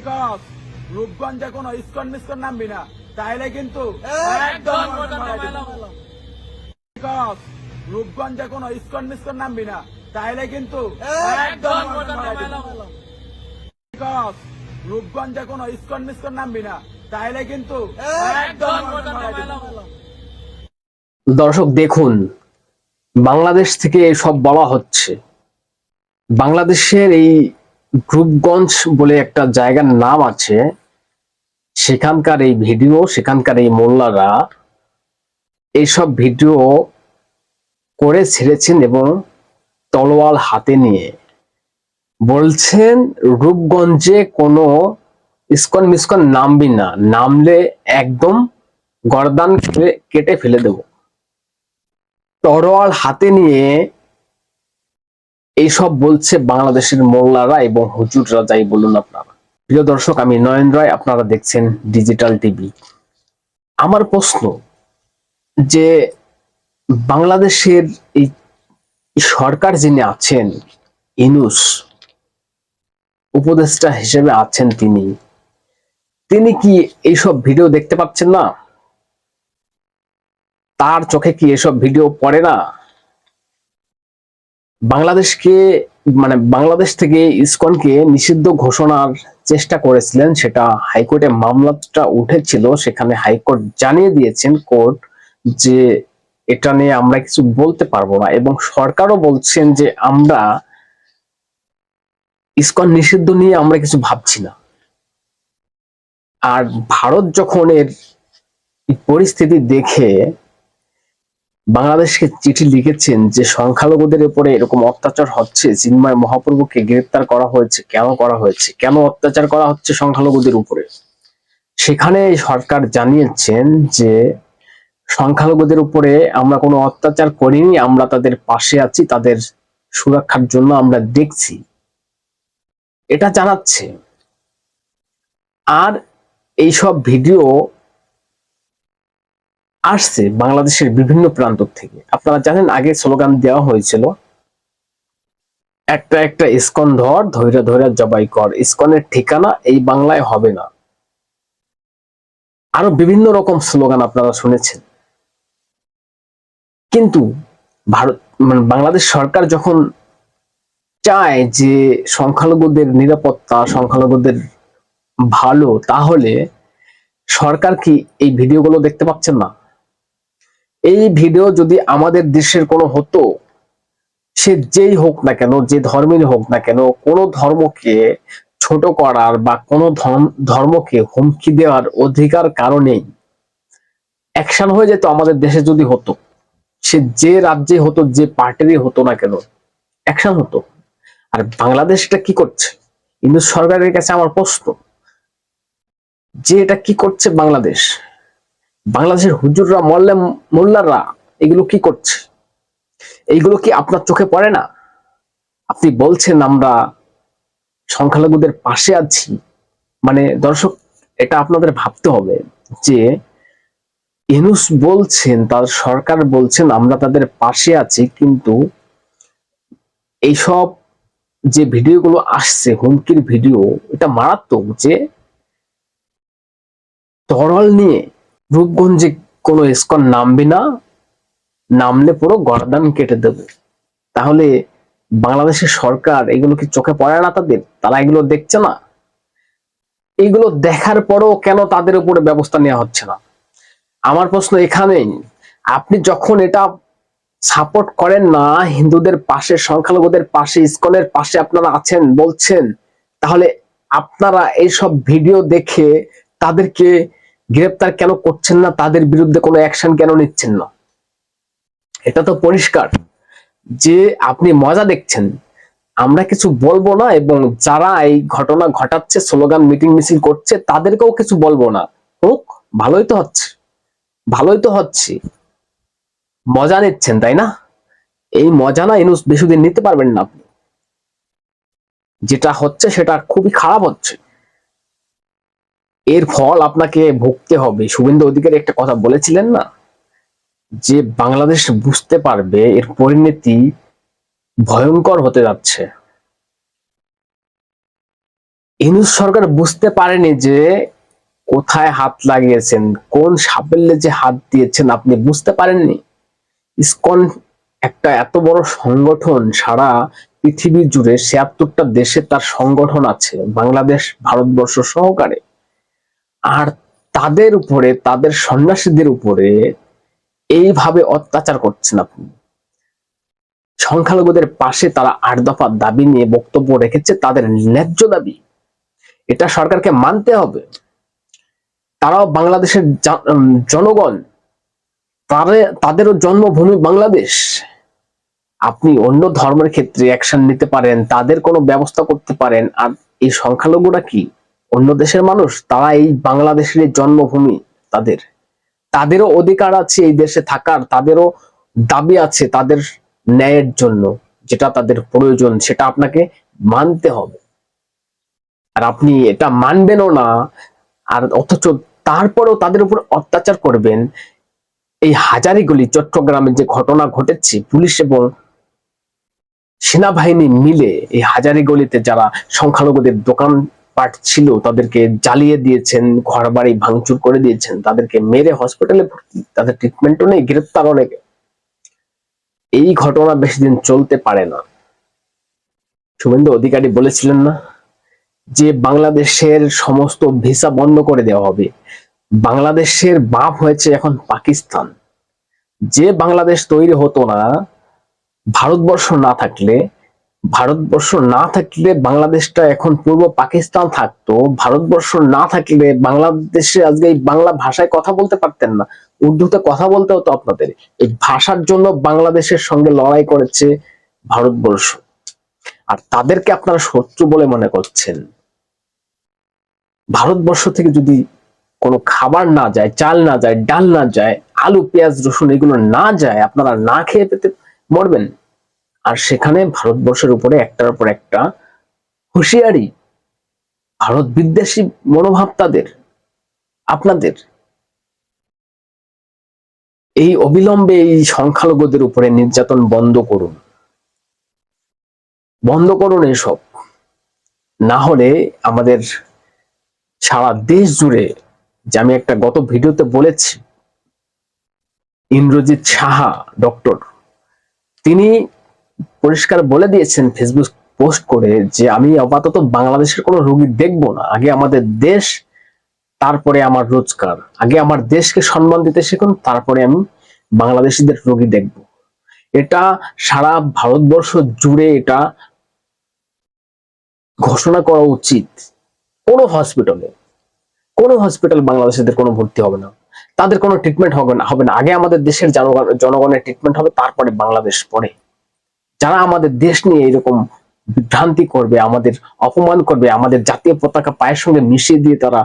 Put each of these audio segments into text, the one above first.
Because রূপগঞ্জে কোনো ISKCON মিস্কন নামবি না। তাইলে কিন্তু একদম রূপগঞ্জে কোনো ইস্কন মিস্কন নামবি না। তাইলে কিন্তু একদম রূপগঞ্জে কোনো ইস্কন মিস্কন নামবি না। তাইলে কিন্তু একদম দর্শক দেখুন বাংলাদেশ থেকে সব বলা হচ্ছে। বাংলাদেশের এই গ্রুপগঞ্জ বলে একটা জায়গার নাম আছে। সেখানকার এই ভিডিও, সেখানকার এই মোল্লারা এইসব ভিডিও করে ছেড়েছেন এবং তলোয়াল হাতে নিয়ে বলছেন, রূপগঞ্জে কোনো ইস্কন মিস্কন নামবি না। নামলে একদম গরদান কেটে ফেলে দেব। তরোয়াল হাতে নিয়ে এইসব বলছে বাংলাদেশের মোল্লারা এবং হুজুররা, যাই বলুন আপনারা। প্রিয় দর্শক, আমি নয়ন রায়, আপনারা দেখছেন ডিজিটাল টিভি আমার প্রশ্ন যে, বাংলাদেশের এই সরকার যিনি আছেন, ইনুস, উপদেষ্টা হিসেবে আছেন তিনি তিনি কি এইসব ভিডিও দেখতে পাচ্ছেন না? তার চোখে কি এসব ভিডিও পড়ে না? বাংলাদেশকে মানে বাংলাদেশ থেকে ইসকনকে নিষিদ্ধ ঘোষণার চেষ্টা করেছিলেন, সেটা হাইকোর্টে মামলাটা উঠেছিল, সেখানে হাইকোর্ট জানিয়ে দিয়েছেন কোর্ট যে এটা নিয়ে আমরা কিছু বলতে পারব না এবং সরকারও বলছেন যে আমরা ইসকন নিষিদ্ধ নিয়ে আমরা কিছু ভাবছি না। আর ভারত যখন এর পরিস্থিতি দেখে বাংলাদেশকে চিঠি লিখেছেন যে, সংখ্যালঘুদের উপরে এরকম অত্যাচার হচ্ছে, চিন্ময় মহাপ্রভুকে গ্রেপ্তার করা হয়েছে, কেন করা হয়েছে, কেন অত্যাচার করা হচ্ছে সংখ্যালঘুদের উপরে? সেখানে সরকার জানিয়েছেন যে, সংখ্যালঘুদের উপরে আমরা কোনো অত্যাচার করিনি, আমরা তাদের পাশে আছি, তাদের সুরক্ষার জন্য আমরা দেখছি। এটা জানাচ্ছে। আর এইসব ভিডিও আসছে বাংলাদেশের বিভিন্ন প্রান্ত থেকে। আপনারা জানেন, আগে স্লোগান দেওয়া হয়েছিল, একটা একটা ইস্কন ধর ধৈর্য ধৈর্য জবাই কর। ইস্কনের ঠিকানা এই বাংলায় হবে না। আরও বিভিন্ন রকম স্লোগান আপনারা শুনেছেন। কিন্তু ভারত মানে বাংলাদেশ সরকার যখন চায় যে সংখ্যালঘুদের নিরাপত্তা, সংখ্যালঘুদের ভালো, তাহলে সরকার কি এই ভিডিওগুলো দেখতে পাচ্ছেন না? এই ভিডিও যদি আমাদের দেশের কোনো হতো, সে যেই হোক না কেন, যে ধর্মেরই হোক না কেন, কোনো ধর্মকে ছোট করার বা কোনো ধর্ম- ধর্মকে হুমকি দেওয়ার অধিকার কারণেই অ্যাকশন হয়ে যেত আমাদের দেশে যদি হতো, সে যে রাজ্যে হতো, যে পার্টিরই হতো না কেন অ্যাকশন হতো। আর বাংলাদেশটা কি করছে? কিন্তু সরকারের কাছে আমার প্রশ্ন, যে এটা কি করছে বাংলাদেশ? বাংলাদেশের হুজুররা, মল্লে মোল্লাররা এগুলো কি করছে? এইগুলো কি আপনার চোখে পড়ে না? আপনি বলছেন আমরা সংখ্যালঘুদের পাশে আছি। মানে দর্শক, এটা আপনাদের ভাবতে হবে যে ইনুস বলছেন, তার সরকার বলছেন, আমরা তাদের পাশে আছি, কিন্তু এইসব যে ভিডিওগুলো আসছে, হুমকির ভিডিও, এটা মারাত্মক যে তরল নিয়ে রূপগঞ্জে কোনো ইস্কন নামবে না, নামলে পুরো গরদান কেটে দেবে। তাহলে বাংলাদেশের সরকার এগুলো কি চোখে পড়ে না তাদের? তারা এগুলো দেখছে না? এগুলো দেখার পরও কেন তাদের উপরে ব্যবস্থা নেওয়া হচ্ছে না? আমার প্রশ্ন এখানেই, আপনি যখন এটা সাপোর্ট করেন না, হিন্দুদের পাশে, সংখ্যালঘুদের পাশে, ইসকনের পাশে আপনারা আছেন, বলছেন, তাহলে আপনারা এইসব ভিডিও দেখে তাদেরকে গ্রেপ্তার কেন করছেন না? তাদের বিরুদ্ধে কোনো অ্যাকশন কেন নিচ্ছেন না? এটা তো পরিষ্কার যে আপনি মজা দেখছেন। আমরা কিছু বলব না এবং যারা এই ঘটনা ঘটাচ্ছে, স্লোগান, মিটিং, মিছিল করছে, তাদেরকেও কিছু বলব না। হোক, ভালোই তো হচ্ছে। ভালোই তো হচ্ছে। মজা নিচ্ছেন, তাই না? এই মজা না ইনুস বেশিদিন নিতে পারবেন না আপনি। যেটা হচ্ছে সেটা খুবই খারাপ হচ্ছে। এর ফল আপনাকে ভুগতে হবে। শুভেন্দু অধিকারী একটা কথা বলেছিলেন না? যে বাংলাদেশ বুঝতে পারবে, এর পরিণতি ভয়ঙ্কর হতে যাচ্ছে। ইনুস সরকার বুঝতে পারেনি যে কোথায় হাত লাগিয়েছেন, কোন সাফল্যে যে হাত দিয়েছেন, আপনি বুঝতে পারেননি? ইসকন একটা এত বড় সংগঠন, সারা পৃথিবী জুড়ে ছিয়াত্তরটা দেশে তার সংগঠন আছে। বাংলাদেশ, ভারতবর্ষ সহকারে। আর তাদের উপরে, তাদের সন্ন্যাসীদের উপরে এইভাবে অত্যাচার করছেন আপনি সংখ্যালঘুদের পাশে তারা আট দফা দাবি নিয়ে বক্তব্য রেখেছে, তাদের ন্যায্য দাবি। এটা সরকারকে মানতে হবে। তারাও বাংলাদেশের জনগণ। তাদেরও জন্মভূমি বাংলাদেশ। আপনি অন্য ধর্মের ক্ষেত্রে অ্যাকশন নিতে পারেন, তাদের কোনো ব্যবস্থা করতে পারেন, আর এই সংখ্যালঘুরা কি? অন্য দেশের মানুষ, তারা এই বাংলাদেশের জন্মভূমি তাদের। তাদেরও অধিকার আছে এই দেশে থাকার, তাদেরও দাবি আছে তাদের ন্যায়ের জন্য, যেটা তাদের প্রয়োজন, সেটা আপনাকে মানতে হবে। আর আপনি এটা মানবেনও না, আর অথচ তারপরেও তাদের উপর অত্যাচার করবেন। এই হাজারিগুলি চট্টগ্রামে যে ঘটনা ঘটেছে, পুলিশ এবং সেনাবাহিনী মিলে এই হাজারিগুলিতে যারা সংখ্যালঘুদের দোকান পাট ছিল, তাদেরকে জ্বালিয়ে দিয়েছেন ঘর বাড়ি ভাঙচুর করে দিয়েছেন, তাদেরকে মেরে হসপিটালে ভর্তি, তাদের ট্রিটমেন্টও নেই, গ্রেপ্তার অনেকে। এই ঘটনা বেশি দিন চলতে পারে না। শুভেন্দু অধিকারী বলেছিলেন না যে বাংলাদেশের সমস্ত ভিসা বন্ধ করে দেওয়া হবে। বাংলাদেশের বাপ হয়েছে এখন পাকিস্তান। যে বাংলাদেশ তৈরি হতো না, ভারতবর্ষ না থাকলে ভারতবর্ষ না থাকলে বাংলাদেশটা এখন পূর্ব পাকিস্তান থাকতো। ভারতবর্ষ না থাকলে বাংলাদেশে আজকে এই বাংলা ভাষায় কথা বলতে পারতেন না। উর্দুতে কথা বলতে হতো আপনাদের। এই ভাষার জন্য বাংলাদেশের সঙ্গে লড়াই করেছে ভারতবর্ষ। আর তাদেরকে আপনারা শত্রু বলে মনে করছেন। ভারতবর্ষ থেকে যদি কোনো খাবার না যায়, চাল না যায়, ডাল না যায়, আলু, পেঁয়াজ, রসুন এগুলো না যায়, আপনারা না খেয়ে পেতে মরবেন। আর সেখানে ভারতবর্ষের উপরে একটার পর একটা হুঁশিয়ারি, ভারত বিদ্বেষী মনোভাব তাদের, আপনাদের। এই অবিলম্বে এই সংখ্যালঘুদের উপরে নির্যাতন বন্ধ করুন। বন্ধ করুন এসব। না হলে আমাদের সারা দেশ জুড়ে, যে আমি একটা গত ভিডিওতে বলেছি, ইন্দ্রজিৎ সাহা ডক্টর, তিনি পরিষ্কার বলে দিয়েছেন ফেসবুক পোস্ট করে যে আমি আপাতত বাংলাদেশের কোনো রোগী দেখব না। আগে আমাদের দেশ, তারপরে আমার রোজগার। আগে আমার দেশকে সম্মান দিতে শিখুন, তারপরে আমি বাংলাদেশিদের রোগী দেখব। এটা সারা ভারতবর্ষ জুড়ে এটা ঘোষণা করা উচিত। কোনো হসপিটালে কোনো হসপিটাল বাংলাদেশিদের কোনো ভর্তি হবে না। তাদের কোনো ট্রিটমেন্ট হবে না হবে না। আগে আমাদের দেশের জনগণের ট্রিটমেন্ট হবে, তারপরে বাংলাদেশ পরে যারা আমাদের দেশ নিয়ে এরকম বিভ্রান্তি করবে, আমাদের অপমান করবে, আমাদের জাতীয় পতাকা পায়ের সঙ্গে মিশিয়ে দিয়ে তারা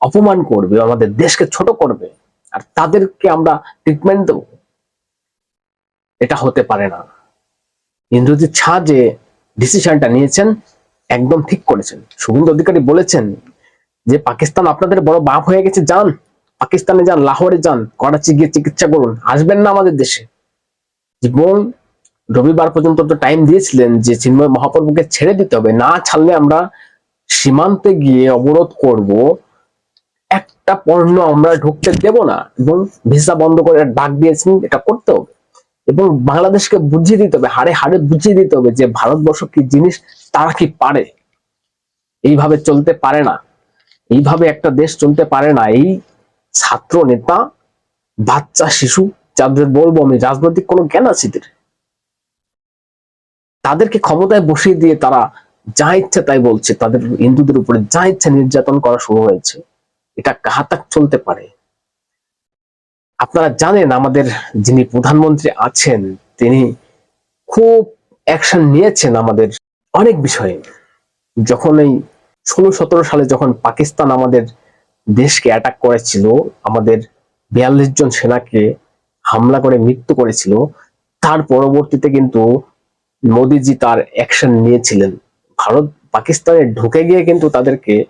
অপমান করবে, আমাদের দেশকে ছোট করবে, আর তাদেরকে আমরা ট্রিটমেন্ট দেবো, এটা হতে পারে না। ইন্দ্রজিৎ ছা যে ডিসিশনটা নিয়েছেন, একদম ঠিক করেছেন। শুভেন্দু অধিকারী বলেছেন যে, পাকিস্তান আপনাদের বড় বাপ হয়ে গেছে, যান। পাকিস্তানে যান, লাহোরে যান, করাচি গিয়ে চিকিৎসা করুন। আসবেন না আমাদের দেশে। এবং রবিবার পর্যন্ত তো টাইম দিয়েছিলেন যে চিন্ময় মহাপ্রভুকে ছেড়ে দিতে হবে। না ছাড়লে আমরা সীমান্তে গিয়ে অবরোধ করব, একটা পণ্য আমরা ঢুকতে দেব না এবং ভিসা বন্ধ করে ডাক দিয়েছেন, এটা করতে হবে। এবং বাংলাদেশকে বুঝিয়ে দিতে হবে, হাড়ে হাড়ে বুঝিয়ে দিতে হবে যে ভারতবর্ষ কি জিনিস, তারা কি পারে। এইভাবে চলতে পারে না। এইভাবে একটা দেশ চলতে পারে না। এই ছাত্র নেতা, বাচ্চা, শিশু, যাদের বলব আমি, রাজনৈতিক কোনো জ্ঞান আছে তাদেরকে ক্ষমতায় বসিয়ে দিয়ে তারা যা ইচ্ছে তাই বলছে। তাদের হিন্দুদের উপরে যা ইচ্ছে নির্যাতন করা শুরু হয়েছে। এটা কাহাতাক চলতে পারে। আপনারা জানেন, আমাদের যিনি প্রধানমন্ত্রী আছেন, তিনি খুব অ্যাকশন নিয়েছেন আমাদের অনেক বিষয়ে। যখন এই ষোলো সতেরো সালে যখন পাকিস্তান আমাদের দেশকে অ্যাটাক করেছিল, আমাদের বিয়াল্লিশ জন সেনাকে হামলা করে মৃত্যু করেছিল, তার পরবর্তীতে কিন্তু মোদিজি তার অ্যাকশন নিয়েছিলেন। ভারত পাকিস্তানে ঢুকে গিয়ে কিন্তু তাদেরকে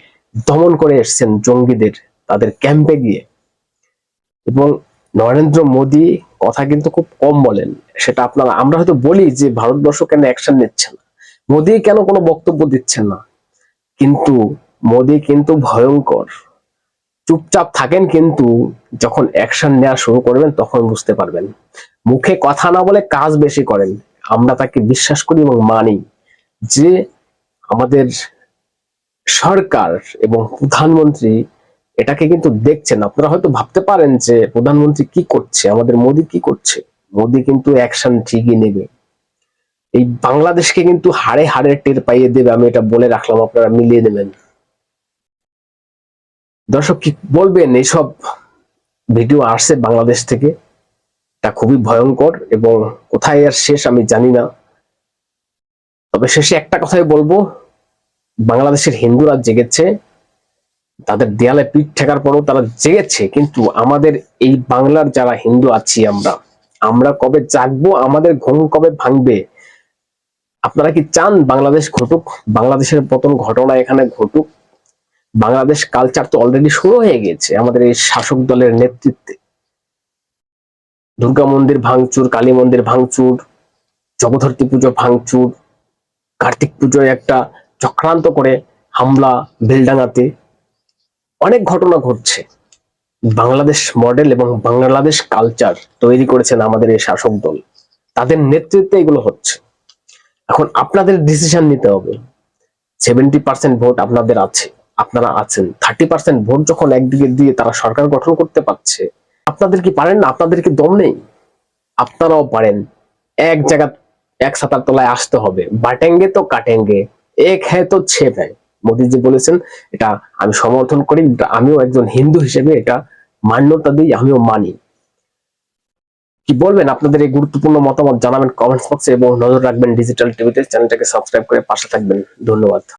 দমন করে এসছেন জঙ্গিদের, তাদের ক্যাম্পে গিয়ে। এবং নরেন্দ্র মোদী কথা কিন্তু খুব কম বলেন, সেটা আপনারা, আমরা হয়তো বলি যে ভারতবর্ষ কেন অ্যাকশন নিচ্ছে না। মোদী কেন কোনো বক্তব্য দিচ্ছেন না? কিন্তু মোদি কিন্তু ভয়ঙ্কর। চুপচাপ থাকেন কিন্তু, যখন অ্যাকশন নেওয়া শুরু করবেন তখন বুঝতে পারবেন। মুখে কথা না বলে কাজ বেশি করেন। আমরা তাকে বিশ্বাস করি এবং মানি যে আমাদের সরকার এবং প্রধানমন্ত্রী এটাকে কিন্তু দেখছেন। আপনারা হয়তো ভাবতে পারেন যে প্রধানমন্ত্রী কি করছে, আমাদের মোদি কি করছে? মোদি কিন্তু অ্যাকশন ঠিকই নেবে। এই বাংলাদেশকে কিন্তু হাড়ে হাড়ে টের পাইয়ে দেবে, আমি এটা বলে রাখলাম, আপনারা মিলিয়ে নেবেন। দর্শক, কি বলবেন? এইসব ভিডিও আসছে বাংলাদেশ থেকে। এটা খুবই ভয়ঙ্কর এবং কোথায় আর শেষ আমি জানি না। তবে শেষে একটা কথাই বলব, বাংলাদেশের হিন্দুরা জেগেছে, তাদের দেয়ালে পিঠ ঠেকার পরও তারা জেগেছে, কিন্তু আমাদের এই বাংলার যারা হিন্দু আছি আমরা আমরা কবে জাগবো, আমাদের ঘুম কবে ভাঙবে? আপনারা কি চান বাংলাদেশ ঘটুক? বাংলাদেশের পতন ঘটনা এখানে ঘটুক? বাংলাদেশ কালচার তো অলরেডি শুরু হয়ে গেছে আমাদের এই শাসক দলের নেতৃত্বে। দুর্গা মন্দির ভাঙচুর, কালী মন্দির ভাঙচুর জগদ্ধর্তী পুজো ভাঙচুর, কার্তিক পুজোয় একটা চক্রান্ত করে হামলা বেলডাঙ্গাতে। অনেক ঘটনা ঘটছে। বাংলাদেশ মডেল এবং বাংলাদেশ কালচার তৈরি করেছেন আমাদের এই শাসক দল। তাদের নেতৃত্বে এগুলো হচ্ছে। এখন আপনাদের ডিসিশন নিতে হবে। সেভেন্টি পার্সেন্ট ভোট আপনাদের আছে। আপনারা আছেন। থার্টি পার্সেন্ট ভোট যখন একদিকে দিয়ে তারা সরকার গঠন করতে পারছে আপনাদের কি পারেন না? আপনাদের কি দম নেই? আপনারাও পারেন। এক জায়গা, এক ছাতার তলায় আসতে হবে। বাটেঙ্গে তো কাটেঙ্গে। এক হ্যাঁ তো ছেপ হ্যাঁ মোদিজি বলেছেন, এটা আমি সমর্থন করি আমিও একজন হিন্দু হিসেবে এটা মান্যতা দিই, আমিও মানি। কি বলবেন? আপনাদের এই গুরুত্বপূর্ণ মতামত জানাবেন কমেন্টস বক্সে এবং নজর রাখবেন ডিজিটাল টিভিতে। চ্যানেলটাকে সাবস্ক্রাইব করে পাশে থাকবেন। ধন্যবাদ।